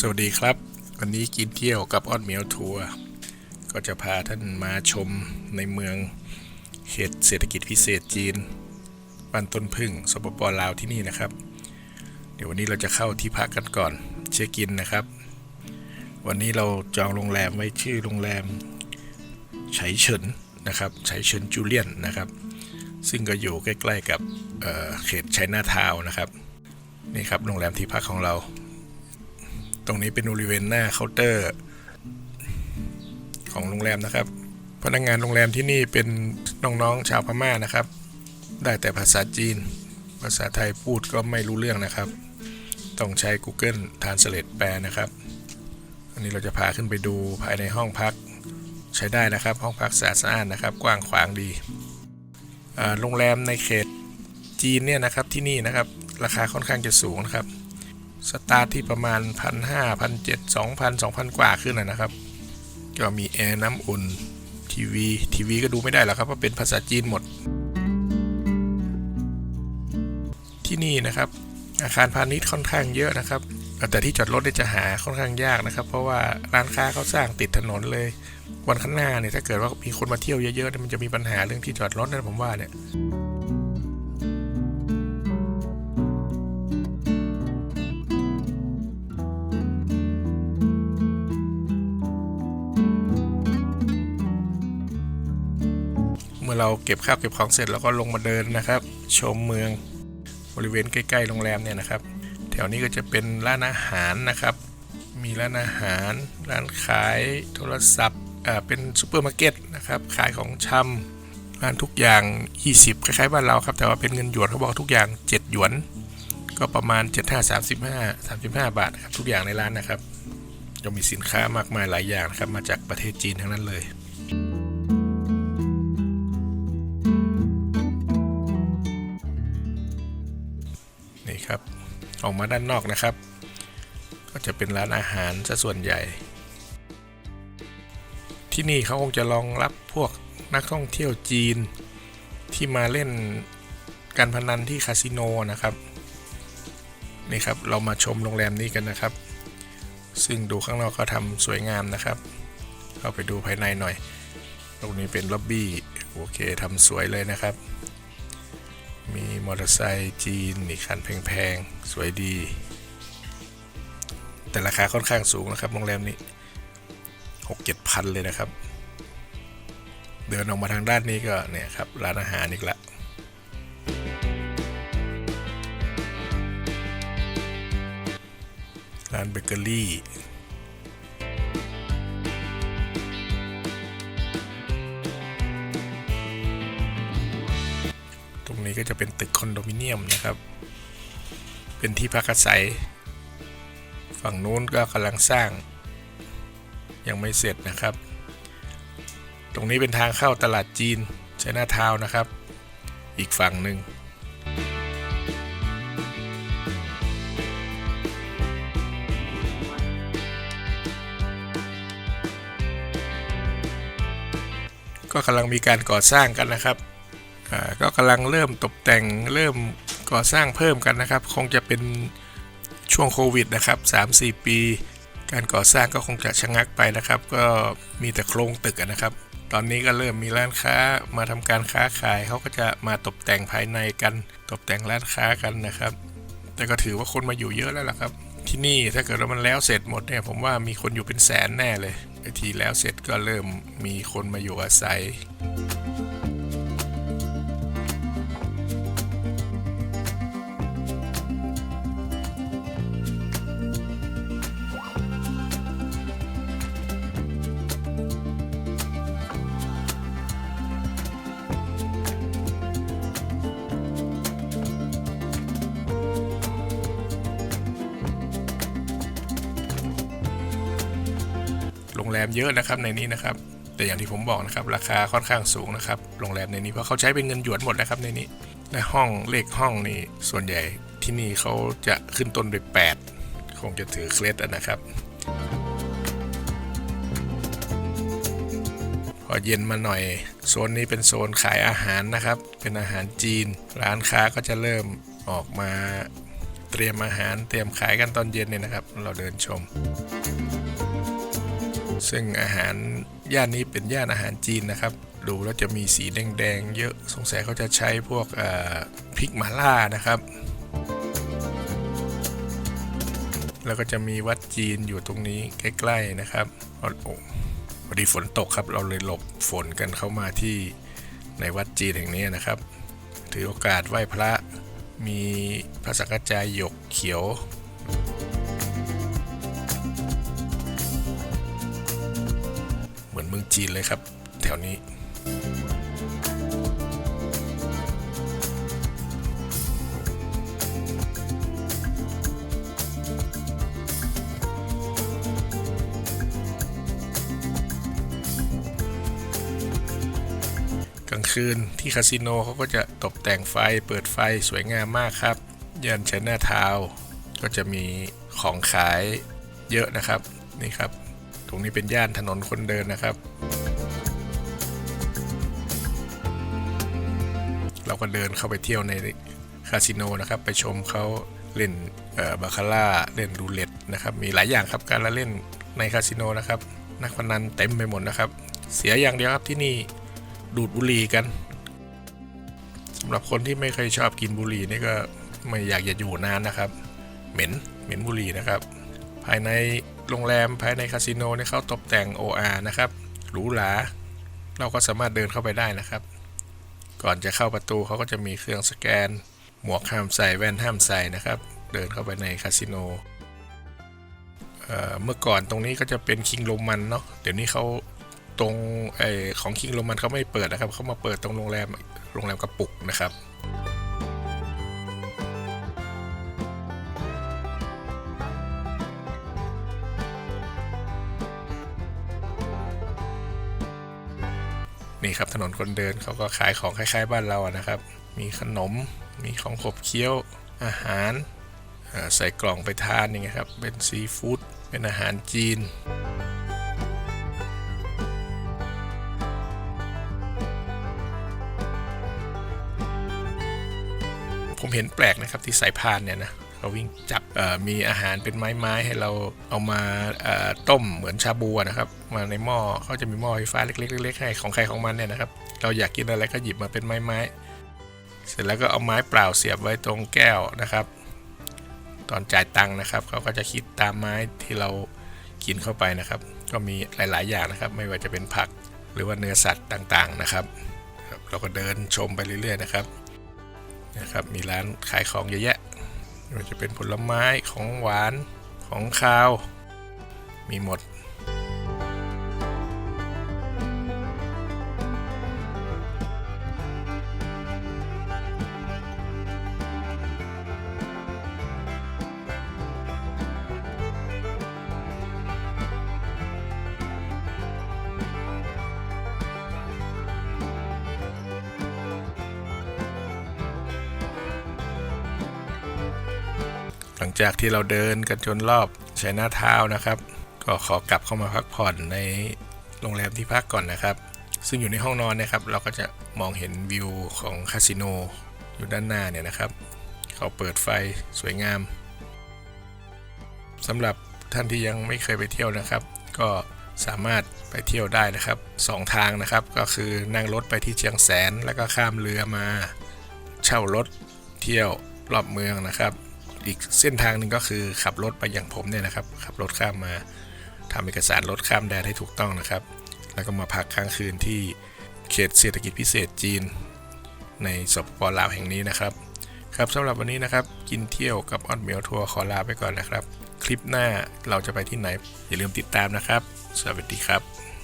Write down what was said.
สวัสดีครับ วันนี้กินเที่ยวกับออดเมียวทัวร์ก็จะพาท่านมาชมในเมืองเขตเศรษฐกิจพิเศษจีนบ้านต้นพึ่งสปปลาวที่นี่นะครับ เดี๋ยววันนี้เราจะเข้าที่พักกันก่อน เช็คอินนะครับ วันนี้เราจองโรงแรมไว้ชื่อโรงแรมไฉเฉินนะครับไฉเฉินจูเลียนนะครับ ซึ่งก็อยู่ใกล้ ๆกับเเขตไชน่าทาวนะครับนี่ครับโรงแรมที่พักของเรา ตรงนี้เป็นบริเวณหน้าเคาน์เตอร์ ของโรงแรมนะครับ พนักงานโรงแรมที่นี่เป็นน้องๆชาวพม่านะครับ ได้แต่ภาษาจีน ภาษาไทยพูดก็ไม่รู้เรื่องนะครับ ต้องใช้ Google Translate แปลนะครับ อันนี้เราจะพาขึ้นไปดูภายในห้องพักใช้ได้นะครับ ห้องพักสะอาดนะครับ กว้างขวางดีโรงแรมในเขตจีนเนี่ยนะครับที่นี่นะครับ ราคาค่อนข้างจะสูงนะครับ สตาร์ทที่ประมาณพันห้าพันเจ็ดสองพันสองพันกว่าขึ้นนะนะครับ ก็มีแอร์น้ำอุ่นทีวีทีวีก็ดูไม่ได้หรอกครับเพราะเป็นภาษาจีนหมด ที่นี่นะครับ อาคารพาณิชย์ค่อนข้างเยอะนะครับ แต่ที่จอดรถเนี่ยจะหาค่อนข้างยากนะครับ เพราะว่าร้านค้าเขาสร้างติดถนนเลย วันข้างหน้าเนี่ยถ้าเกิดว่ามีคนมาเที่ยวเยอะๆมันจะมีปัญหาเรื่องที่จอดรถนะผมว่าเนี่ย อเราเก็บข้าวเก็บของเสร็จเราก็ลงมาเดินนะครับ ชมเมืองบริเวณใกล้ๆโรงแรมเนี่ยนะครับ แถวนี้ก็จะเป็นร้านอาหารนะครับ มีร้านอาหาร ร้านขายโทรศัพท์อ่าเป็นซูเปอร์มาร์เก็ตนะครับขายของชำร้านทุกอย่าง 20 คล้ายๆบ้านเราครับ แต่ว่าเป็นเงินหยวนเขาบอกทุกอย่าง 7 หยวน ก็ประมาณ 75 35 35 บาทครับทุกอย่างในร้านนะครับจะมีสินค้ามากมายหลายอย่างนะครับมาจากประเทศจีนทั้งนั้นเลย ครับ ออกมาด้านนอกนะครับ ก็จะเป็นร้านอาหารซะส่วนใหญ่ ที่นี่เขาคงจะรองรับพวกนักท่องเที่ยวจีนที่มาเล่นการพนันที่คาสิโนนะครับนี่ครับเรามาชมโรงแรมนี้กันนะครับ ซึ่งดูข้างนอกก็ทำสวยงามนะครับ เข้าไปดูภายในหน่อย ตรงนี้เป็นล็อบบี้โอเคทำสวยเลยนะครับ มีมอเตอร์ไซค์จีนนี่คันแพงๆ สวยดี แต่ราคาค่อนข้างสูงนะครับโรงแรมนี้หกเจ็ดพันเลยนะครับ เดินออกมาทางด้านนี้ก็เนี่ยครับ ร้านอาหารอีกละร้านเบเกอรี่ ก็จะเป็นตึกคอนโดมิเนียมนะครับ เป็นที่พักอาศัย ฝั่งนู้นก็กำลังสร้าง ยังไม่เสร็จนะครับ ตรงนี้เป็นทางเข้าตลาดจีนใช้หน้าเท้าวน์นะครับ อีกฝั่งหนึ่งก็กำลังมีการก่อสร้างกันนะครับ ก็กำลังเริ่มตกแต่งเริ่มก่อสร้างเพิ่มกันนะครับ คงจะเป็นช่วงโควิดนะครับ 3-4 ปี การก่อสร้างก็คงจะชะงักไปนะครับ ก็มีแต่โครงตึกนะครับ ตอนนี้ก็เริ่มมีร้านค้ามาทำการค้าขายเขาก็จะมาตกแต่งภายในกัน ตกแต่งร้านค้ากันนะครับ แต่ก็ถือว่าคนมาอยู่เยอะแล้วล่ะครับ ที่นี่ถ้าเกิดว่ามันแล้วเสร็จหมดเนี่ยผมว่ามีคนอยู่เป็นแสนแน่เลยไอทีแล้วเสร็จก็เริ่มมีคนมาอยู่อาศัย แรมเยอะนะครับในนี้นะครับ แต่อย่างที่ผมบอกนะครับราคาค่อนข้างสูงนะครับโรงแรมในนี้เพราะเขาใช้เป็นเงินหยวนหมดนะครับในนี้และห้องเลขห้องนี่ส่วนใหญ่ที่นี่เขาจะขึ้นต้นด้วย8คงจะถือเคล็ดอะนะครับพอเย็นมาหน่อยโซนนี้เป็นโซนขายอาหารนะครับ เป็นอาหารจีน ร้านค้าก็จะเริ่มออกมาเตรียมอาหารเตรียมขายกันตอนเย็นเนี่ยนะครับ เราเดินชม ซึ่งอาหารย่านนี้เป็นย่านอาหารจีนนะครับ ดูแล้วจะมีสีแดงๆเยอะสงสัยเขาจะใช้พวกพริกหมาล่านะครับ แล้วก็จะมีวัดจีนอยู่ตรงนี้ใกล้ๆนะครับอ้โหพอดีฝนตกครับเราเลยหลบฝนกันเข้ามาที่ในวัดจีนแห่งนี้นะครับ ถือโอกาสไหว้พระมีพระสังฆจายหยกเขียว มือนเมืองจีนเลยครับ แถวนี้ กลางคืนที่คาสิโนเขาก็จะตกแต่งไฟเปิดไฟสวยงามมากครับย่านชน a าทาวก็จะมีของขายเยอะนะครับ นี่ครับ ตรงนี้เป็นย่านถนนคนเดินนะครับ เราก็เดินเข้าไปเที่ยวในคาสิโนนะครับ ไปชมเขาเล่นบาคาร่าเล่นรูเล็ตนะครับ มีหลายอย่างครับการละเล่นในคาสิโนนะครับ นักพนันเต็มไปหมดนะครับ เสียอย่างเดียวครับที่นี่ดูดบุหรี่กันสำหรับคนที่ไม่เคยชอบกินบุหรี่นี่ก็ไม่อยากจะอยู่นานนะครับ เหม็นเหม็นบุหรี่นะครับ ภายใน โรงแรมภายในคาสิโนเนี่ยเขาตกแต่ง OR นะครับ หรูหรา เราก็สามารถเดินเข้าไปได้นะครับ ก่อนจะเข้าประตูเขาก็จะมีเครื่องสแกน หมวกห้ามใส่แว่นห้ามใส่นะครับ เดินเข้าไปในคาสิโนเมื่อก่อนตรงนี้ก็จะเป็นคิงโรมันเนาะ เดี๋ยวนี้เขาตรงอของคิงโรมันเขาไม่เปิดนะครับ เขามาเปิดตรงโรงแรม โรงแรมกระปุกนะครับ ครับถนนคนเดินเขาก็ขายของคล้ายๆบ้านเราอะนะครับ มีขนมมีของขบเคี้ยวอาหารใส่กล่องไปทานอย่างเงี้ยครับ เป็นซีฟู้ดเป็นอาหารจีนผมเห็นแปลกนะครับที่สายพานเนี่ยนะ เขาวิ่งจับมีอาหารเป็นไม้ๆให้เราเอามาต้มเหมือนชาบูนะครับ มาในหม้อเขาจะมีหม้อไฟฟ้าเล็กๆเล็กๆให้ของใครของมันเนี่ยนะครับ เราอยากกินอะไรก็หยิบมาเป็นไม้ๆเสร็จแล้วก็เอาไม้เปล่าเสียบไว้ตรงแก้วนะครับ ตอนจ่ายตังค์นะครับเขาก็จะคิดตามไม้ที่เรากินเข้าไปนะครับ ก็มีหลายๆ อย่างนะครับ ไม่ว่าจะเป็นผักหรือว่าเนื้อสัตว์ต่างๆนะครับ เราก็เดินชมไปเรื่อยๆนะครับนะครับ มีร้านขายของเยอะแยะ ไม่ว่าจะเป็นผลไม้ของหวานของคาว มีหมด จากที่เราเดินกันจนรอบชัยนาทาวน์นะครับ ก็ขอกลับเข้ามาพักผ่อนในโรงแรมที่พักก่อนนะครับ ซึ่งอยู่ในห้องนอนนะครับ เราก็จะมองเห็นวิวของคาสิโนอยู่ด้านหน้าเนี่ยนะครับ เขาเปิดไฟสวยงามสำหรับท่านที่ยังไม่เคยไปเที่ยวนะครับ ก็สามารถไปเที่ยวได้นะครับสองทางนะครับ ก็คือนั่งรถไปที่เชียงแสน แล้วก็ข้ามเรือมา เช่ารถเที่ยวรอบเมืองนะครับ อีกเส้นทางหนึ่งก็คือขับรถไปอย่างผมเนี่ยนะครับ ขับรถข้ามมาทำเอกสารรถข้ามแดนให้ถูกต้องนะครับ แล้วก็มาพักค้างคืนที่เขตเศรษฐกิจพิเศษจีน ในสปปลาวแห่งนี้นะครับ ครับสำหรับวันนี้นะครับ กินเที่ยวกับออดเมียวทัวร์ขอลาไปก่อนนะครับ คลิปหน้าเราจะไปที่ไหน อย่าลืมติดตามนะครับ สวัสดีครับ